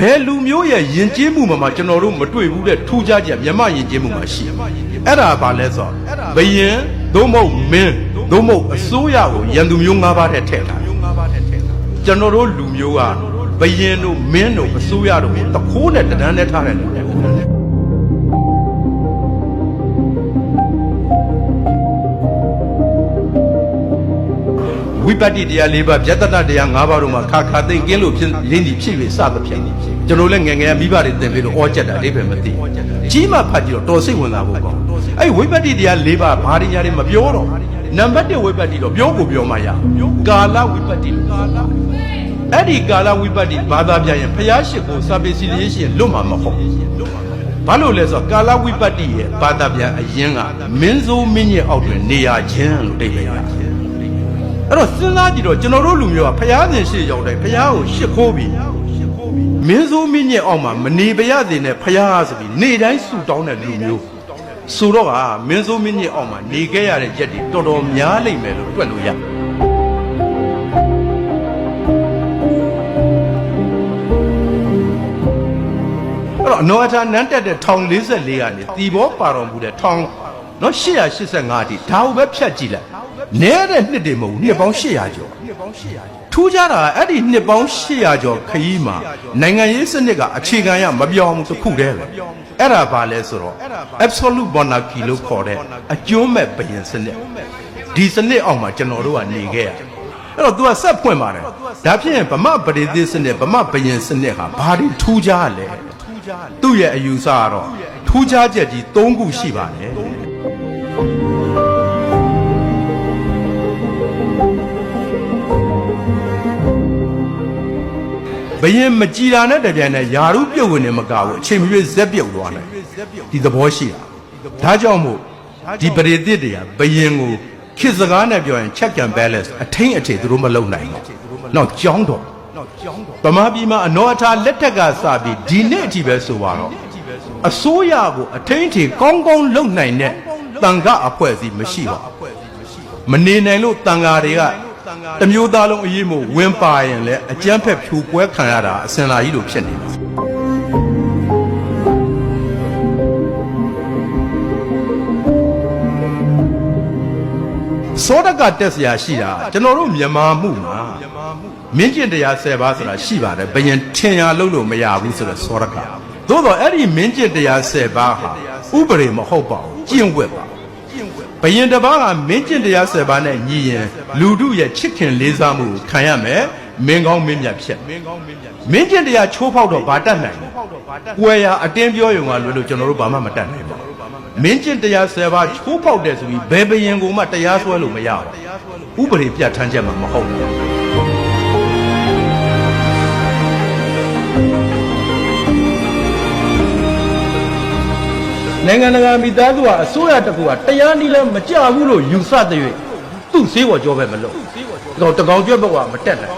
ဘယ်လူမျိုးရဲ့ယဉ်ကျေးမှုမှာမှကျွန်တော်တို့မတွေ့ဘူးတဲ့ထူးခြားချက်မြမယဉ်ကျေးမှုမှာရှိတယ်အဲ့ဒါဘာလဲဆိုတော့ဘယင်သို့မဟုတ်မင်းသို့မဟုတ်အစိုးရကိုရန်သူမျိုး၅ပါးတဲ့ထည့်ထားတယ်ကျွန်တော်တို့လူမျိုးကဘယင်တို့မင်းတို့အစိုးရတို့ကိုတခိုးနဲ့တဒန်းနဲ့ထားတယ်လို့ပြောတယ်ဝိပဿနာတရား၄ပါးဗျတ္တနာတရား၅ပါးတို့မှာခါခါသိမ့်ကင်းလို့ဖြစ်လင်းဒီဖြစ်ပြီးစသဖြင့် ကျွန်တော်လည်းငယ်ငယ်မိဘတွေသင်ပြီးတော့ဩကြက်တာအိဗယ်မသိကြီးမှဖတ်ကြည့်တော့တော်စိတ်ဝင်စားဖို့ကောင်းအဲ့ဝိပဿနာတရား၄ပါးဘာတွေညာတွေမပြောတော့နံပါတ်1ဝိပဿနာတော့ပြောကိုပြောမှရကာလဝိပဿနာကာလအဲ့ဒီကာလဝိပဿနာဘာသာပြန်ရင်ဖျားရှိခိုးစာပေစီလေးရှင်လွတ်မှာမဟုတ်ဘာလို့လဲဆိုတော့ကာလဝိပဿနာရဲ့ဘာသာပြန်အရင်ကမင်းစိုးမင်းကြီးအောက်တွင်နေရခြင်းလို့တိတ်ပဲရတယ်အဲ့တော့စဉ်းစားကြည့်တော့ကျွန်တော်တို့လူမျိုးကဖျားရှင်ရှေ့ရောက်တိုင်းဖျားကိုရှစ်ခိုးပြီး မင်းစိုးမင်းညက်အောက်မှာမနေပါရစေနဲ့ဖျားဆိုပြီးနေတိုင်းဆူတောင်းတဲ့လူမျိုးဆိုတော့ကမင်းစိုးမင်းညက်အောက်မှာနေခဲ့ရတဲ့ရက်တွေတော်တော်များလိမ့်မယ်လို့တွက်လို့ရအဲ့တော့အနောအထာနန်းတက်တဲ့1044ကနေတီဘောပါတော်မူတဲ့1000နော်885အထိဒါကိုပဲဖြတ်ကြည့်လိုက်နဲတဲ့နှစ်တွေမဟုတ်ဘူးနှစ်ပေါင်း800ကျော် ထူးခြားတာကအဲ့ဒီနှစ်ပေါင်း800ကျော်ခရီးမှာနိုင်ငံရေးစနစ်ကအခြေခံရမပြောင်းဘူးတစ်ခုတည်းပဲအဲ့ဒါဘာလဲဆိုတော့ absolute monarchy လို့ခေါ်တဲ့အကျိုးမဲ့ဘုရင်စနစ်ဒီစနစ်အောက်မှာကျွန်တော်တို့ကနေခဲ့ရအဲ့တော့ तू ကဆက်ဖွင့်ပါတယ်ဒါဖြစ်ရင်ဗမာပရိသေစနစ်ဗမာဘုရင်စနစ်ဟာဘာတွေထူးခြားလဲသူ့ရဲ့အယူဆကတော့ထူးခြားချက်ကြီး၃ခုရှိပါတယ် ဘယင်မကြည်တာနဲ့တပြိုင်နက်ယာရုပြုတ်ဝင်နေမကဘူးအချိန်မရွေးဇက်ပြုတ်သွားတယ်ဒီသဘောရှိတာဒါကြောင့်မို့ဒီပရိသတ်တွေကဘယင်ကိုခေတ်စကားနဲ့ပြောရင် check and balance အထင်းအထည်သူတို့မလုပ်နိုင်ဘူးနောက်ကြောင်းတော့ဗမာပြည်မှာအနောအထာလက်ထက်ကစပြီးဒီနေ့အထိပဲဆိုပါတော့အစိုးရကိုအထင်းအထည်ကောင်းကောင်းလုပ်နိုင်တဲ့တန်ခအဖွဲ့အစည်းမရှိပါဘူးမနေနိုင်လို့တန်ဃာတွေက တမျိုးသားလုံးအရေးမို့ဝင်ပါရင်လည်းအကျန်းဖက်ဖြူပွဲခံရတာအစင်လာကြီးလိုဖြစ်နေတယ်စောဒကတက်เสียရှိတာကျွန်တော်တို့မြန်မာမှုမှာမင်းကျင့်တရား10ပါးဆိုတာရှိပါတယ်ဘယင်ထင်ရလို့လို့မရဘူးဆိုတော့စောဒကသို့တော့အဲ့ဒီမင်းကျင့်တရား10ပါးဟာဥပဒေမဟုတ်ပါဘူးကျင့်ဝတ်ပါ ဘယင်တစ်ပါးကမင်းကျင့်တရား10ပါးနဲ့ညီရင်လူတို့ရဲ့ချစ်ခင်လေးစားမှုကိုခံရမယ်မင်းကောင်းမင်းမြတ်ဖြစ်မင်းကျင့်တရားချိုးဖောက်တော့ဘာတတ်နိုင်လဲကွယ်ရာအတင်းပြောရုံကလွယ်လို့ကျွန်တော်တို့ဘာမှမတတ်နိုင်ပါဘူးမင်းကျင့်တရား10ပါးချိုးဖောက်တယ်ဆိုပြီးဘယ်ဘယင်ကိုမှတရားစွဲလို့မရဘူးဥပဒေပြဋ္ဌာန်းချက်မှာမဟုတ်ဘူး နိုင်ငံတကာမိသားစုကအစိုးရတစ်ခုကတရားနည်းလဲမကြဘူးလို့ယူဆတဲ့၍သူ့ဈေးဝါကြောပဲမလုပ်ဒီကောင်တကောင်ကျွတ်ဘဝမတက်နိုင်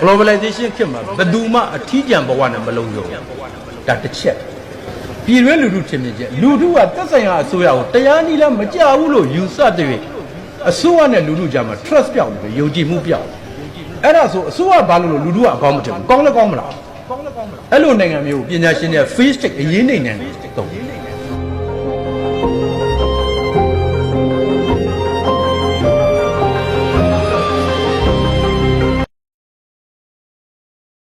globalization ဖြစ်မှာဘယ်သူမှအထီးကျန်ဘဝနဲ့မလုံးရုံဒါတစ်ချက်ပြည်တွင်းလူထုထင်မြင်ချက်လူထုကသက်ဆိုင်ရာအစိုးရကိုတရားနည်းလဲမကြဘူးလို့ယူဆတဲ့၍အစိုးရနဲ့လူထုကြားမှာ trust ပြောင်းနေတယ်ယုံကြည်မှုပြောင်းအဲ့ဒါဆိုအစိုးရဘာလို့လို့လူထုကအကောင်းမထင်ဘူးကောင်းလဲကောင်းမလားကောင်းလဲကောင်းမလားအဲ့လိုနိုင်ငံမျိုးပညာရှင်တွေက face check အရေးနေနေတယ်တုံး